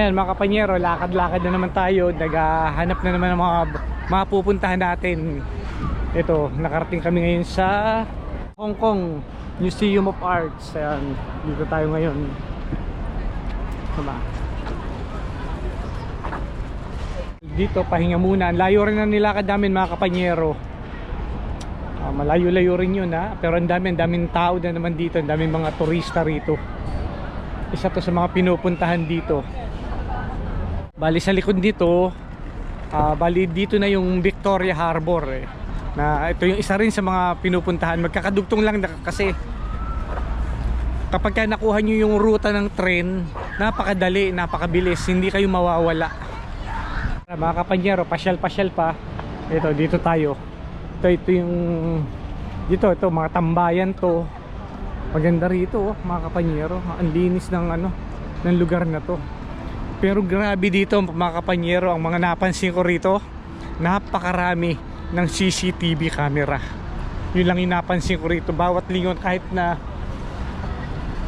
Ayan mga kapanyero, lakad-lakad na naman tayo. Naghahanap na naman ng mga, mga pupuntahan natin. Ito, nakarating kami ngayon sa Hong Kong Museum of Arts. Ayan, dito tayo ngayon. Tama. Dito, pahinga muna. Ang Layo rin na nilakad namin mga kapanyero. Ah, malayo-layo rin yun ha. Pero ang dami, ang daming tao na naman dito. Ang daming mga turista rito. Isa to sa mga pinupuntahan dito. Bali sa likod dito, ah, bali dito na yung Victoria Harbor eh. Na ito yung isa rin sa mga pinupuntahan. Magkakadugtong lang na- kasi kapag ka nakuha nyo yung ruta ng tren, napakadali, napakabilis, hindi kayo mawawala. Mga kapanyero, pasyal-pasyal pa. Ito, dito tayo. Ito, ito yung dito, ito, mga tambayan to. Maganda rito, oh, mga kapanyero. Ang linis ng ano, ng lugar na to. Pero grabe dito, mga kapanyero, ang mga napansin ko rito, napakarami ng CCTV camera. Yun lang yung napansin ko rito. Bawat lingon, kahit na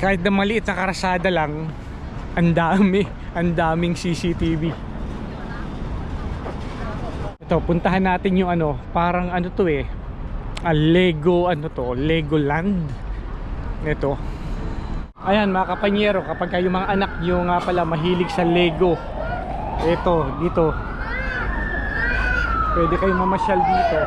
kahit na maliit na karasada lang, ang dami, ang daming CCTV. Ito, puntahan natin yung ano, parang ano to eh, ah, Lego, ano to, Legoland. Ito. Ayan mga kapanyero, kapag kayo mga anak nyo nga pala mahilig sa Lego, ito, dito. Pwede kayong mamasyal dito.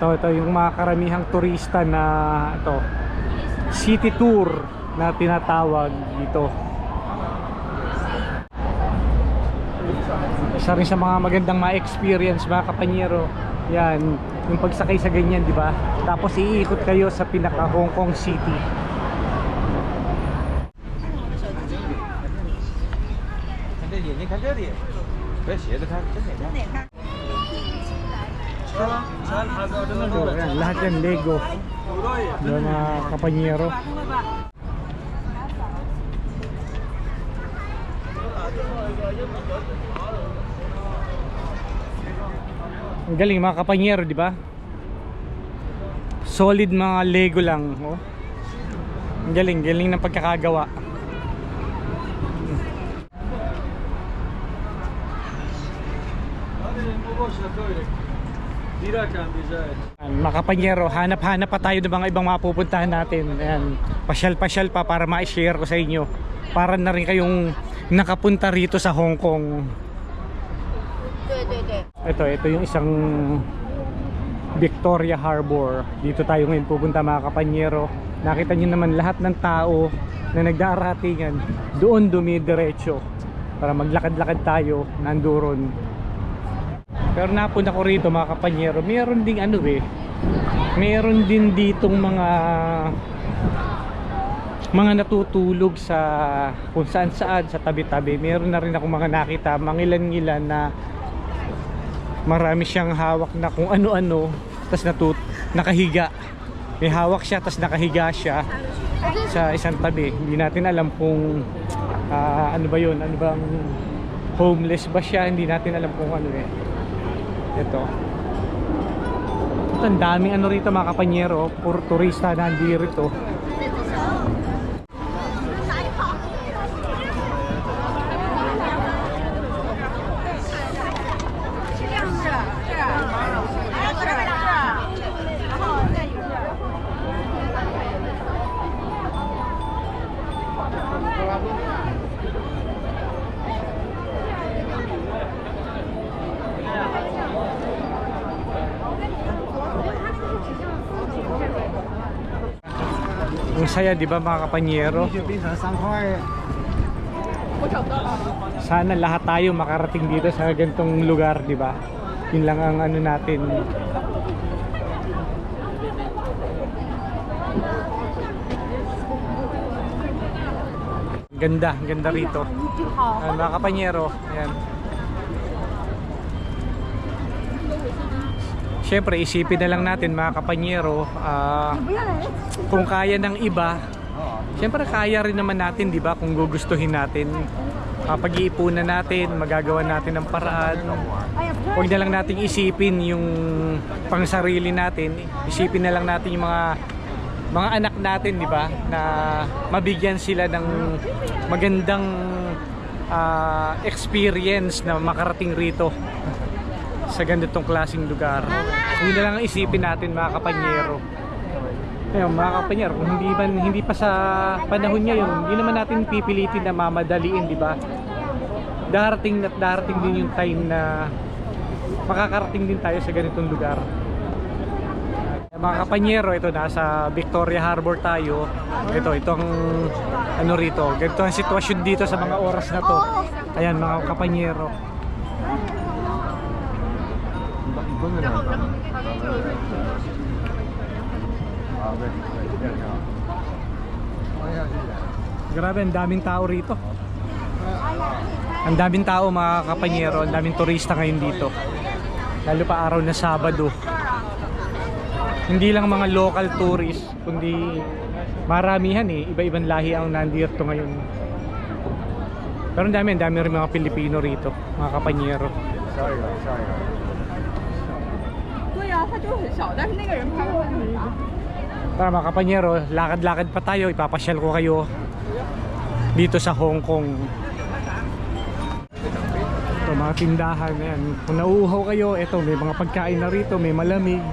Ito, ito yung mga karamihang turista na ito, city tour na tinatawag dito. Isa rin sa mga magandang ma-experience mga kapanyero. Yan, yung pagsakay sa ganyan, di ba? Tapos iikot kayo sa pinaka Hong Kong City. 看这里，你看这里，别斜着看，真得看。 Ito, yan, lahat yan Lego. Yung mga kapanyero. Ang galing mga kapanyero, di ba? Solid mga Lego lang, oh. Ang galing, galing ng pagkakagawa. Dira can be Mga kapanyero, hanap-hanap pa tayo ng mga ibang mapupuntahan natin. Ayan, pasyal-pasyal pa para ma-share ko sa inyo. Para na rin kayong nakapunta rito sa Hong Kong. Ito, ito yung isang Victoria Harbor. Dito tayo ngayon pupunta mga kapanyero. Nakita nyo naman lahat ng tao na nagdaratingan doon dumidiretso para maglakad-lakad tayo nandoon pero napunta ko rito mga kapanyero, meron ding ano eh, meron din ditong mga mga natutulog sa kung saan saan sa tabi-tabi. Meron na rin ako mga nakita, mangilan-ngilan na marami siyang hawak na kung ano-ano tapos natut nakahiga. May hawak siya tapos nakahiga siya sa isang tabi. Hindi natin alam kung ah, ano ba yun? Ano bang homeless ba siya? Hindi natin alam kung ano eh ito. Ang daming ano rito mga kapanyero puro turista na rito Ang saya, di ba mga kapanyero? Sana lahat tayo makarating dito sa ganitong lugar, di ba? Yun lang ang ano natin. Ganda, ganda rito. Ayan, mga kapanyero, ayan. Syempre isipin na lang natin mga kapanyero, ah, kung kaya ng iba, syempre kaya rin naman natin, di ba? Kung gugustuhin natin, uh, pag-iipunan natin, magagawa natin ng paraan. Huwag na lang nating isipin yung pang sarili natin. Isipin na lang natin yung mga mga anak natin, di ba? Na mabigyan sila ng magandang ah, experience na makarating rito sa ganitong klaseng lugar. Hindi na lang ang isipin natin mga kapanyero. Ayun, mga kapanyero, kung hindi, man, hindi pa sa panahon ngayon, hindi naman natin pipilitin na mamadaliin, di ba? Darating at darating din yung time na makakarating din tayo sa ganitong lugar. Mga kapanyero, ito nasa Victoria Harbor tayo. Ito, itong ano rito. Ganito ang sitwasyon dito sa mga oras na to. Ayan mga kapanyero. 이거는 아, 네. Grabe, ang daming tao rito. Ang daming tao mga kapanyero, ang daming turista ngayon dito. Lalo pa araw na Sabado. Hindi lang mga local tourists, kundi maramihan eh. Iba-ibang lahi ang nandito ngayon. Pero ang dami, ang dami rin mga Pilipino rito, mga kapanyero. Sorry, sorry. 对呀、它就很小，但是那个人拍的话就很大。 Tara mga kapanyero, lakad-lakad pa tayo, ipapasyal ko kayo dito sa Hong Kong. Ito mga tindahan yan. Kung nauuhaw kayo, ito may mga pagkain na rito, may malamig.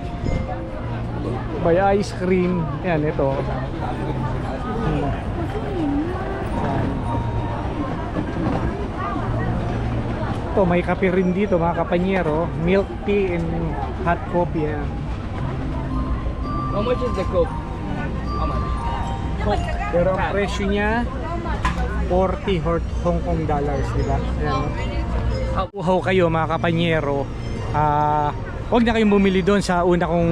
May ice cream. Yan, ito. Ito, may kape rin dito mga kapanyero. Milk tea and hot coffee. Yan. How much is the coke? How much? Pero ang presyo niya 40 Hort- Hong Kong dollars, di ba? Ayan. Uhaw kayo mga kapanyero. Ah, wag na kayong bumili doon sa una kong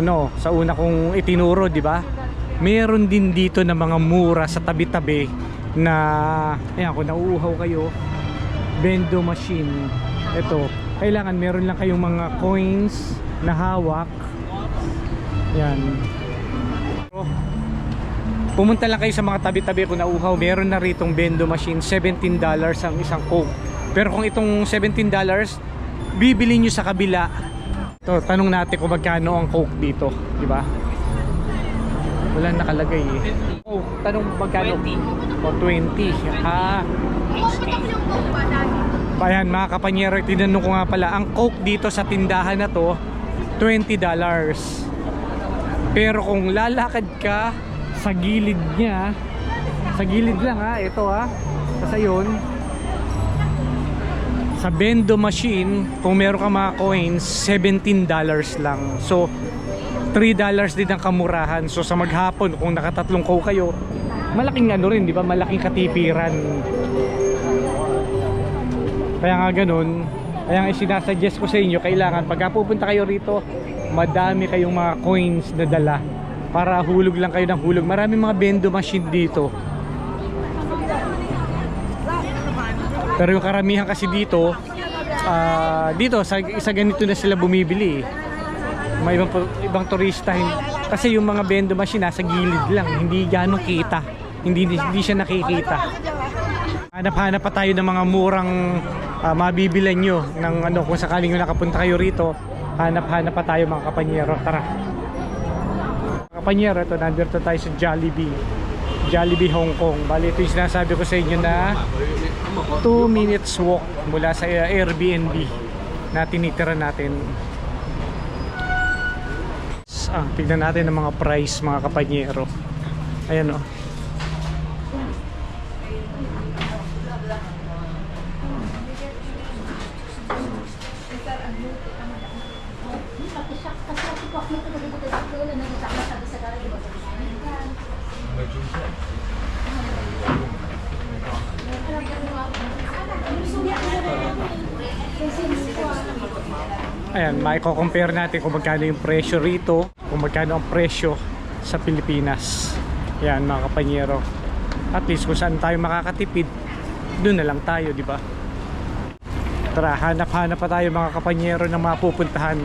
ano, sa una kong itinuro, di ba? Meron din dito na mga mura sa tabi-tabi na ayan, kung nauuhaw kayo, bendo machine. Ito, kailangan meron lang kayong mga coins na hawak. Yan. Pumunta lang kayo sa mga tabi-tabi kung nauhaw, meron na ritong bendo machine, $17 ang isang coke. Pero kung itong $17, bibili nyo sa kabila. To, tanong natin kung magkano ang coke dito, di ba? Wala nakalagay eh. Oh, tanong magkano? 20. O 20. Ha? Ayan mga kapanyero, tinanong ko nga pala, ang coke dito sa tindahan na to, $20. Pero kung lalakad ka sa gilid niya, sa gilid lang ha, ito ha, sa yun, sa bendo machine, kung meron ka mga coins, $17 lang. So, $3 din ang kamurahan. So, sa maghapon, kung nakatatlong ko kayo, malaking ano rin, di ba? Malaking katipiran. Kaya nga ganun, kaya nga sinasuggest ko sa inyo, kailangan pagka pupunta kayo rito, madami kayong mga coins na dala para hulog lang kayo ng hulog. Maraming mga bendo machine dito. Pero yung karamihan kasi dito, ah, dito sa, sa ganito na sila bumibili. May ibang, ibang turista kasi yung mga bendo machine nasa gilid lang, hindi ganong kita. Hindi hindi siya nakikita. Hanap-hanap pa tayo ng mga murang ah, mabibilan nyo ng ano kung sakaling yung nakapunta kayo rito. Hanap-hanap pa tayo mga kapanyero. Tara. Mga kapanyero, ito nandito tayo sa Jollibee. Jollibee Hong Kong. Bali ito yung sinasabi ko sa inyo na 2 minutes walk mula sa uh, Airbnb na tinitira natin. Ah, tignan natin ang mga price mga kapanyero. Ayan oh. Ayan, maiko-compare natin kung magkano yung presyo rito, kung magkano ang presyo sa Pilipinas. Ayan, mga kapanyero. At least kung saan tayo makakatipid, doon na lang tayo, di ba? Tara, hanap-hanap pa tayo mga kapanyero ng mapupuntahan